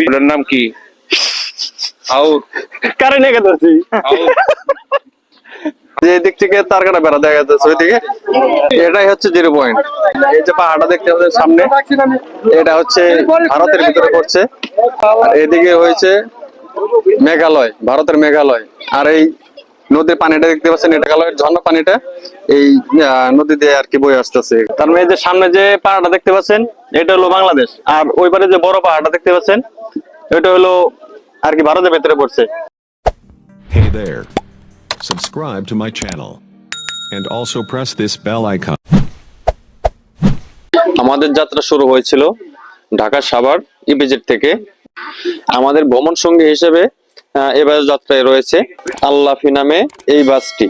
ভিডিওর নাম কি? আউর কারে নেগে ধরছি যে দিক থেকে তার কাটা বেড়া দেখা যাচ্ছে ওইদিকে। এটাই হচ্ছে জিরো পয়েন্ট। এই যে পাহাড়টা দেখতে পাচ্ছেন সামনে এটা হচ্ছে ভারতের ভিতরে পড়ছে। আর এদিকে হয়েছে মেঘালয় ভারতের মেঘালয়। আর এই নদীর পানিটা দেখতে পাচ্ছেন এটা মেঘালয়ের ঝর্ণা পানিটা এই নদী দিয়ে আর কি বয়ে আসতেছে তার মানে এই যে সামনে যে পাহাড়টা দেখতে পাচ্ছেন এটা হলো বাংলাদেশ আর ওই পারে যে বড় পাহাড়টা দেখতে পাচ্ছেন এটা হলো আর কি ভারতের ভেতরে পড়ছে Hey there. Subscribe to my channel. And also press this bell icon. আমাদের যাত্রা শুরু হয়েছিল ঢাকা সাভার ইপিজেড থেকে আমাদের ভ্রমণ সঙ্গী হিসেবে আহ, এবার যাত্রায় রয়েছে আল্লাফি নামে এই বাসটি।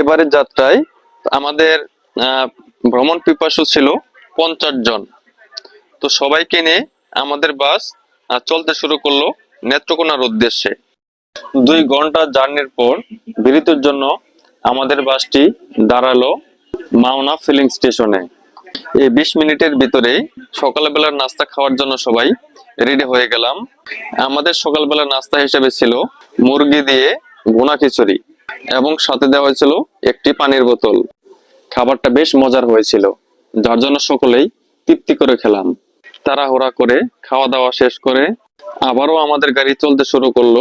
এবারের যাত্রায় আমাদের ভ্রমণ পিপাসু ছিল পঞ্চাশ জন। তো সবাইকে নিয়ে আমাদের বাস চলতে শুরু করল নেত্রকোনার উদ্দেশ্যে। দুই ঘণ্টা জার্নির পর বিরতির জন্য আমাদের বাসটি দাঁড়াল মাওনা ফিলিং স্টেশনে। এই বিশ মিনিটের ভিতরে সকালবেলার নাস্তা খাওয়ার জন্য সবাই রেডি হয়ে গেলাম। আমাদের সকালবেলার নাস্তা হিসেবে ছিল মুরগি দিয়ে ভুনা খিচুড়ি এবং সাথে দেওয়া হয়েছিল একটি পানির বোতল। খাবারটা বেশ মজার হয়েছিল, যার জন্য সকলেই তৃপ্তি করে খেলাম। তাড়াহুড়া করে খাওয়া দাওয়া শেষ করে আবারও আমাদের গাড়ি চলতে শুরু করল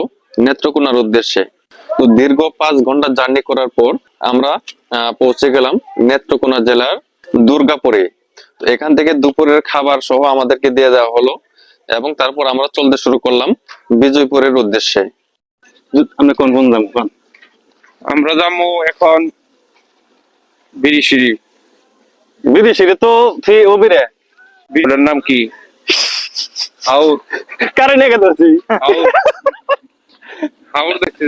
নেত্রকোনার উদ্দেশ্যে। তো দীর্ঘ পাঁচ ঘণ্টা জার্নি করার পর আমরা পৌঁছে গেলাম নেত্রকোনা জেলার দুর্গাপুরে। এখান থেকে দুপুরের খাবার সহ আমাদেরকে দিয়ে দেওয়া হলো এবং তারপর আমরা চলতে শুরু করলাম বিজয়পুরের উদ্দেশ্যে। আপনি কোন কোন যান কোন আমরা যাব এখন বিরিশিরি। বিদেশিরে তো ফি ওবিরে নাম কি? আউর। কারে নেগে ধরছি আউর। আউর দেখতে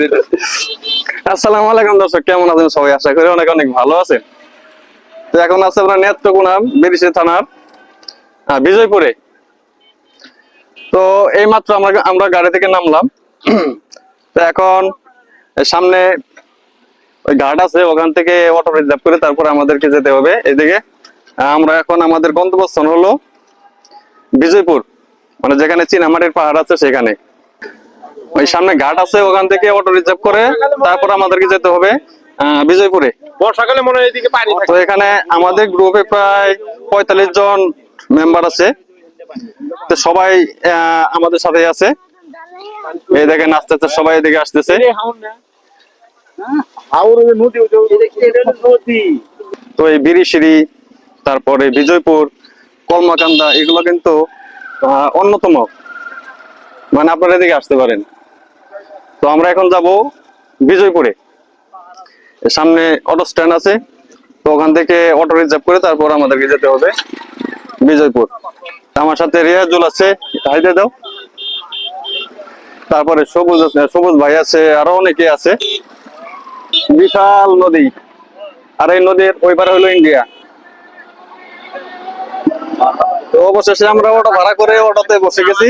আসসালামু আলাইকুম দর্শক কেমন আছেন সবাই? আশা করি অনেক অনেক ভালো আছেন। তো এখন আছে আমরা নেত্রকোনা বিরিশি থানার বিজয়পুরে। তো এই মাত্র আমরা আমরা গাড়ি থেকে নামলাম। তো এখন সামনে ওই ঘাট আছে ওখান থেকে অটো রিজার্ভ করে তারপর আমাদেরকে যেতে হবে। এদিকে আমরা এখন আমাদের গন্তব্যস্থান হলো বিজয়পুর মানে যেখানে চীনামাটির পাহাড় আছে সেখানে। ওই সামনে ঘাট আছে ওখান থেকে অটো রিজার্ভ করে তারপর আমাদেরকে যেতে হবে বিজয়পুরে। বর্ষাকালে মনে হয় এদিকে পানি তো এখানে আমাদের গ্রুপে প্রায় পঁয়তাল্লিশ জন মেম্বার আছে। তো সবাই আমাদের সাথে আছে। এই দেখেন, আস্তে আস্তে সবাই এদিকে আসতেছে। তো এই বিরিশিরি তারপরে বিজয়পুর, কলমাকান্দা, এগুলো কিন্তু অন্যতম। মানে আপনারা এদিকে আসতে পারেন। তো আমরা এখন যাব বিজয়পুরে। সামনে অটো স্ট্যান্ড আছে। তো ওখান থেকে অটো রিজার্ভ করে তারপর আমাদেরকে যেতে হবে বিজয়পুর। আমার সাথে রিয়াজুল আছে হাইতে দাও। তারপরে সবুজ আছে সবুজ ভাই আছে আরও অনেকে আছে। বিশাল নদী। আর এই নদীর ওই পারে হলো ইন্ডিয়া। তো অবশেষে আমরা অটো ভাড়া করে অটোতে বসে গেছি।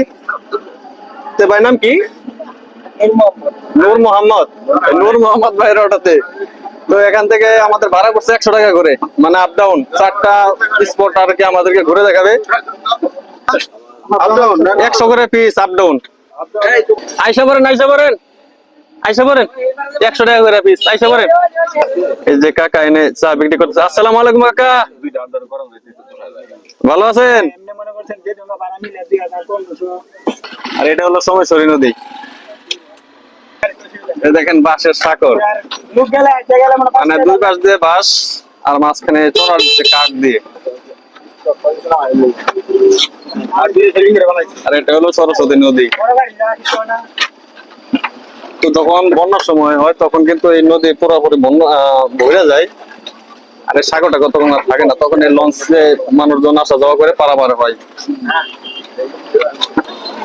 তো ভাই নাম কি? নূর মোহাম্মদ। নূর মোহাম্মদ। ভাইয়ের অটোতে। তো এখান থেকে আমাদের ভাড়া করছে একশো টাকা করে। মানে আপ ডাউন চারটা স্পট আর কি আমাদেরকে ঘুরে দেখাবে। একশো করে পিস আপ ডাউন আইসা পড়েন আইসা পড়েন। আইসা পড়েন? একশো টাকা করে পিস আইসা পড়েন। এই যে কাকা এনে চা বিক্রি করতেছে। আসসালামু আলাইকুম কাকা। ভালো আছেন? আর এটা হলো সোমেশ্বরী নদী। দেখেন বাঁশের সাকর মানে দুই পাশ দিয়ে বাঁশ আর মাঝখানে চড়ার দিচ্ছে কাঠ দিয়ে। তো যখন বন্যার সময় হয়, তখন কিন্তু এই নদী পুরোপুরি বন্যা ভরে যায়। আর এই সাগরটা তখন আর থাকে না। তখন এই লঞ্চে মানুষজন আসা যাওয়া করে পারাপার হয়।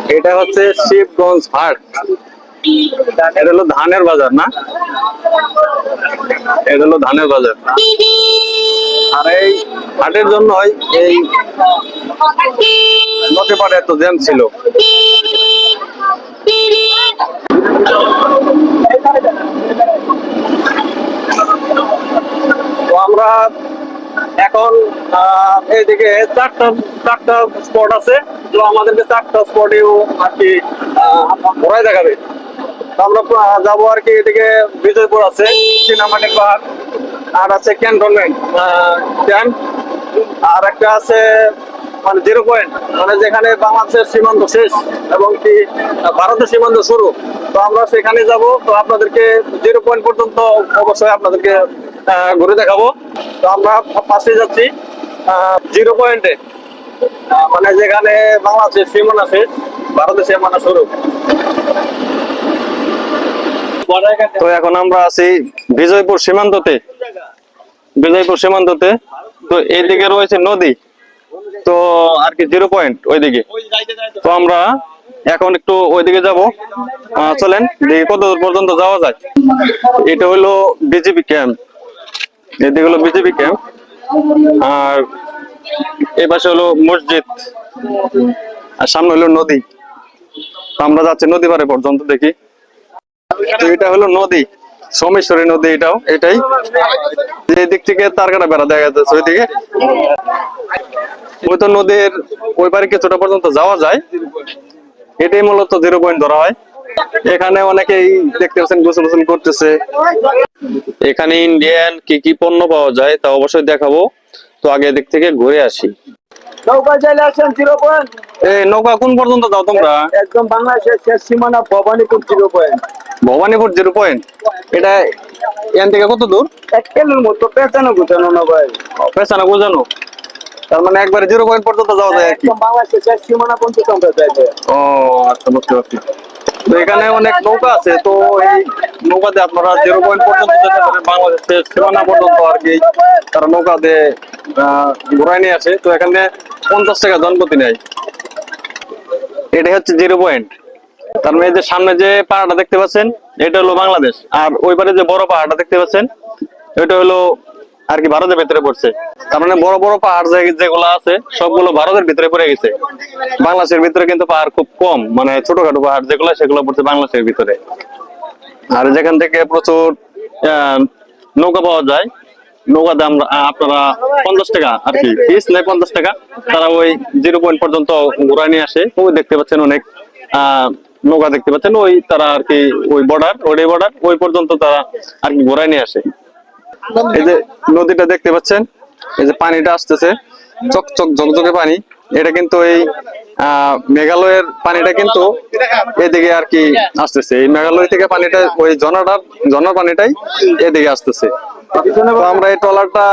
এটা হচ্ছে শিবগঞ্জ হাট। এটা হলো ধানের বাজার, না? এটা হলো ধানের বাজার। আর এই হাটের জন্যই এই নদী পাড়ে এত জ্যাম ছিল। তো আমরা এখন এইদিকে চারটা চারটা স্পট আছে। তো আমাদেরকে চারটা স্পটেও আর কি ঘোরায় দেখাবে। আমরা যাব আর কি এদিকে বিজয়পুর আছে সিনেমাটিক পাহাড় আর আছে ক্যান্টনমেন্ট আর একটা আছে মানে জিরো পয়েন্ট মানে যেখানে বাংলাদেশের সীমান্ত শেষ এবং কি ভারতের সীমান্ত শুরু। তো আমরা সেখানে যাব, তো আপনাদেরকে জিরো পয়েন্ট পর্যন্ত অবশ্যই আপনাদেরকে ঘুরে দেখাবো। তো আমরা পাশে যাচ্ছি জিরো পয়েন্টে মানে যেখানে বাংলাদেশের সীমানা শেষ, ভারতের সীমানা শুরু। তো এখন আমরা আছি বিজয়পুর সীমান্ততে। বিজয়পুর সীমান্ততে। তো এইদিকে রয়েছে নদী। তো আর কি জিরো পয়েন্ট ওইদিকে। তো আমরা এখন একটু ওইদিকে যাব। চলেন, দেখি কত দূর পর্যন্ত যাওয়া যায়। এটা হলো বিজেপি ক্যাম্প এদিকে হলো বিজেপি ক্যাম্প আর এই পাশে হলো মসজিদ। আর সামনে হলো নদী। আমরা যাচ্ছি নদী পারে পর্যন্ত দেখি। তো এটা হলো নদী। সোমেশ্বরী নদী এটাও, এটাই। যে দিক থেকে তার কাটা বেড়া দেখা যাচ্ছে ওইদিকে ওই তো নদীর ওই পারে কিছুটা পর্যন্ত যাওয়া যায়। এটাই মূলত জিরো পয়েন্ট ধরা হয়। এখানে অনেকেই দেখতে পাচ্ছেন গোসল গোসল করতেছে। এখানে ইন্ডিয়ান কি কি পণ্য পাওয়া যায় তা অবশ্যই দেখাবো। তো আগে দিক থেকে ঘুরে আসি। নৌকা চাইলে আসেন জিরো পয়েন্ট নৌকা কোন পর্যন্ত যাও তোমরা? একদম বাংলাদেশের শেষ সীমানা Bhabanipur zero point Bhabanipur zero point এটা এখান থেকে কত দূর? এক কেলের মতো পেঁচানো গুছানো না ভাই। পেছানা বোঝানো তার মানে একবারে জিরো পয়েন্ট পর্যন্ত যাওয়া যায় একদম বাংলাদেশের শেষ সীমানা পর্যন্ত আমরা চাইলে ও আচ্ছা বুঝতে পারছি। তো এখানে অনেক নৌকা আছে তো এই নৌকাতে আপনারা জিরো পয়েন্ট পর্যন্ত যেতে পারেন বাংলাদেশের সীমানা পর্যন্ত আর কি। তারা নৌকাতে ঘোরায় নিয়ে আসে। তো এখানে পঞ্চাশ টাকা জনপ্রতি নেয়। এটা হচ্ছে জিরো পয়েন্ট। তার মানে যে সামনে যে পাহাড়টা দেখতে পাচ্ছেন, এটা হলো বাংলাদেশ। আর ওই পারে যে বড় পাহাড়টা দেখতে পাচ্ছেন এটা হলো আর কি ভারতের ভেতরে পড়ছে। তার মানে বড় বড় পাহাড় যেগুলো আছে, সবগুলো ভারতের ভিতরে পড়ে গেছে। বাংলাদেশের ভিতরে কিন্তু পাহাড় খুব কম মানে ছোটখাটো পাহাড় যেগুলো, সেগুলো পড়ছে বাংলাদেশের ভিতরে। আর যেখান থেকে প্রচুর নৌকা পাওয়া যায় নৌকাতে আমরা আপনারা পঞ্চাশ টাকা আর কি। পিস নেয় পঞ্চাশ টাকা। তারা ওই জিরো পয়েন্ট পর্যন্ত ঘোরা নিয়ে আসে। ওই দেখতে পাচ্ছেন অনেক নৌকা দেখতে পাচ্ছেন। ওই তারা আর কি, ওই বর্ডার ওই বর্ডার ওই পর্যন্ত তারা আর কি ঘোরায় নিয়ে আসে। এই যে নদীটা দেখতে পাচ্ছেন, এই যে পানিটা আসতেছে, চকচক ঝকঝকে পানি। এটা কিন্তু এই মেঘালয়ের পানিটা কিন্তু এদিকে আর কি আসতেছে। এই মেঘালয় থেকে পানিটা, ওই ঝর্ণাটার ঝর্ণার পানিটাই এদিকে আসতেছে। তো আমরা এই ট্রলারটা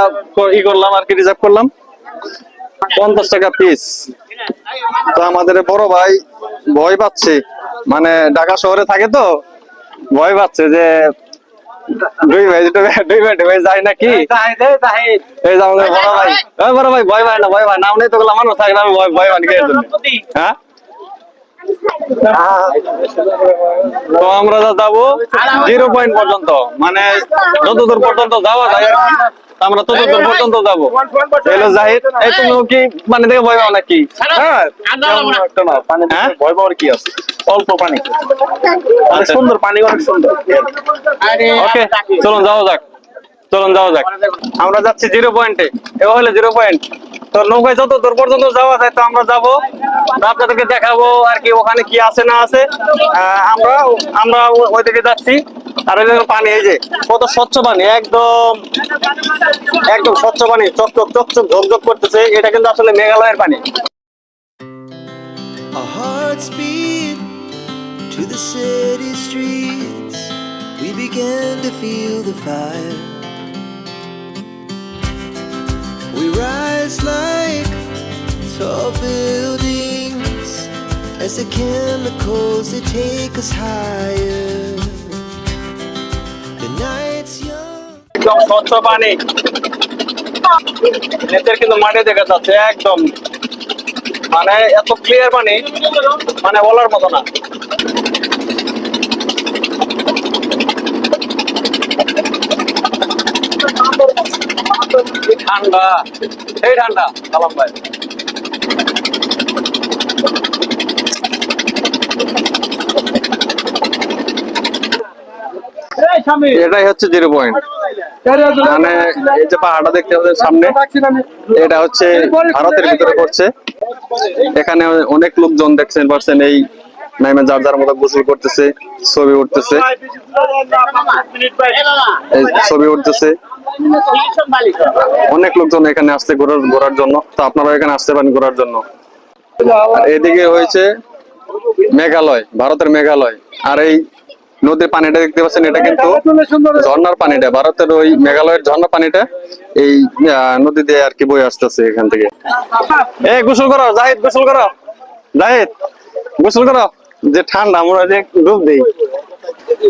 ই করলাম আর কি রিজার্ভ করলাম। পঞ্চাশ টাকা পিস তো আমাদের বড় ভাই ভয় পাচ্ছে। মানে ঢাকা শহরে থাকে তো ভয় পাচ্ছে যে দুই ভাই দুটো ভাই- দুই ভাই দুই ভাই যায় নাকি? এই যে আমাদের বড় ভাই। এই বড় ভাই ভয় ভাই না ভয় ভাই নাম নেই তো মানুষ থাকে না ভয় ভয় পানি হ্যাঁ? তো আমরা যাব জিরো পয়েন্ট পর্যন্ত। মানে যতদূর পর্যন্ত যাওয়া যায় আমরা ততদূর পর্যন্ত যাব। এলো জাহিদ এই তুমি কি পানি থেকে ভয় পাও নাকি? হ্যাঁ তেমন একটা না, পানি ভয় পাওয়ার কি আছে? অল্প পানি। অনেক সুন্দর পানি অনেক সুন্দর। ওকে চলুন যাওয়া যাক। চলুন যাওয়া যাক। আমরা যাচ্ছি জিরো পয়েন্টে এ। হলো জিরো পয়েন্ট তো নৌকায় যত দূর পর্যন্ত যাওয়া যায় তো আমরা যাব। আপনাদেরকে দেখাবো আর কি ওখানে কি আছে না আছে। আমরা আমরা ওইদিকে যাচ্ছি। আর ওই পানি, এই যে কত স্বচ্ছ পানি, একদম একদম স্বচ্ছ পানি চকচক চকচক ঝকঝক করতেছে। এটা কিন্তু আসলে মেঘালয়ের পানি। To the city streets. We began to feel the fire. We rise like tall buildings as the chemicals they take us higher. The night's young. একদম স্বচ্ছ পানি নেচের কিন্তু মাঠে দেখা যাচ্ছে একদম মানে এত ক্লিয়ার পানি মানে বলার মতো না ঠান্ডা। সেই ঠান্ডা সালাম ভাই। এটাই হচ্ছে জিরো পয়েন্ট মানে এই যে পাহাড়টা দেখতে পাচ্ছেন সামনে এটা হচ্ছে ভারতের ভিতরে পড়ছে। এখানে অনেক লোকজন দেখছেন পারছেন এই নাইমে যার যার মতো গোসল করতেছে ছবি উঠতেছে। এই ছবি উঠতেছে। অনেক লোকজন এখানে আসছে ঘোরার ঘোরার জন্য। তো আপনারা এখানে আসতে পারেন ঘোরার জন্য। এদিকে হয়েছে মেঘালয়, ভারতের মেঘালয়। আর এই নদীর পানিটা দেখতে পাচ্ছেন, এটা কিন্তু ঝর্ণার পানিটা। ভারতের ওই মেঘালয়ের ঝর্ণার পানিটা এই নদী দিয়ে আর কি বয়ে আসতেছে এখান থেকে। এই গোসল করো, জাহিদ, গোসল করো। জাহিদ, গোসল করো। যে ঠান্ডা, আমরা যে ডুব দিই।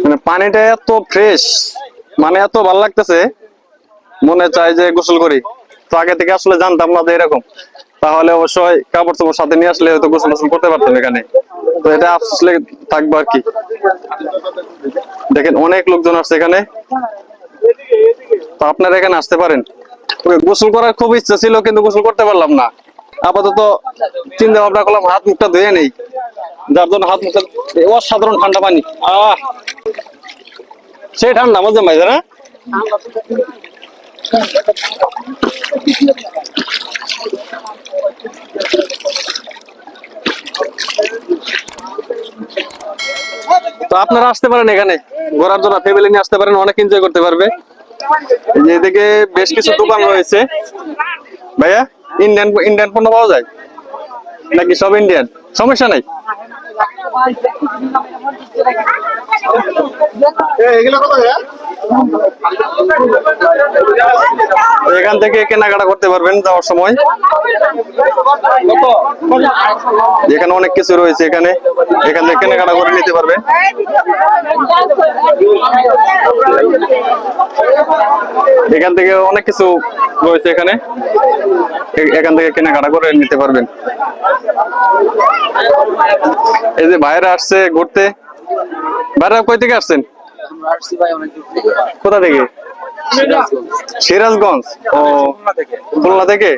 মানে পানিটা এত ফ্রেশ মানে এত ভালো লাগতেছে। মনে চায় যে গোসল করি। তো আগে থেকে আসলে জানতাম না যে এরকম। তাহলে অবশ্যই কাপড় চোপড় সাথে নিয়ে আসলে হয়তো গোসল গোসল করতে পারতাম এখানে। তো এটা আফসোস লেগে থাকব আর কি। দেখেন, অনেক লোকজন আসছে এখানে। তো আপনারা এখানে আসতে পারেন। গোসল করার খুব ইচ্ছা ছিল, কিন্তু গোসল করতে পারলাম না। আপাতত চিন্তা ভাবনা করলাম, হাত মুখটা ধুয়ে নেই। যার জন্য হাত মুখটা অসাধারণ ঠান্ডা পানি। আহ! সেই ঠান্ডা মজা মাইছে না? তো আপনারা আসতে পারেন এখানে। ঘোরার জন্য ফ্যামিলি নিয়ে আসতে পারেন, অনেক এনজয় করতে পারবে। এদিকে বেশ কিছু দোকান রয়েছে। ভাইয়া ইন্ডিয়ান ইন্ডিয়ান পণ্য পাওয়া যায়? নাকি সব ইন্ডিয়ান সমস্যা নাই? তো এখান থেকে কেনাকাটা করতে পারবেন যাওয়ার সময়। এখানে অনেক কিছু রয়েছে এখানে, এখান থেকে কেনাকাটা করে নিতে পারবেন এখান থেকে অনেক কিছু রয়েছে এখানে। এখান থেকে কেনাকাটা করে নিতে পারবেন। এই যে বাইরে আসছে ঘুরতে। বাইরে কই থেকে আসছেন? কোথা থেকে? সিরাজগঞ্জ। ও, খুলনা থেকে?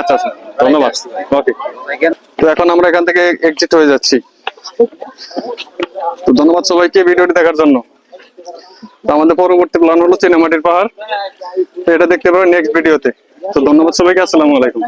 আচ্ছা আচ্ছা ধন্যবাদ। ওকে তো এখন আমরা এখান থেকে এক্সিট হয়ে যাচ্ছি। তো ধন্যবাদ সবাইকে ভিডিওটি দেখার জন্য। আমাদের পরবর্তী প্ল্যান হলো চিনামাটির পাহাড়। এটা দেখতে পাবেন নেক্সট ভিডিওতে তো ধন্যবাদ সবাইকে, আসসালামু আলাইকুম।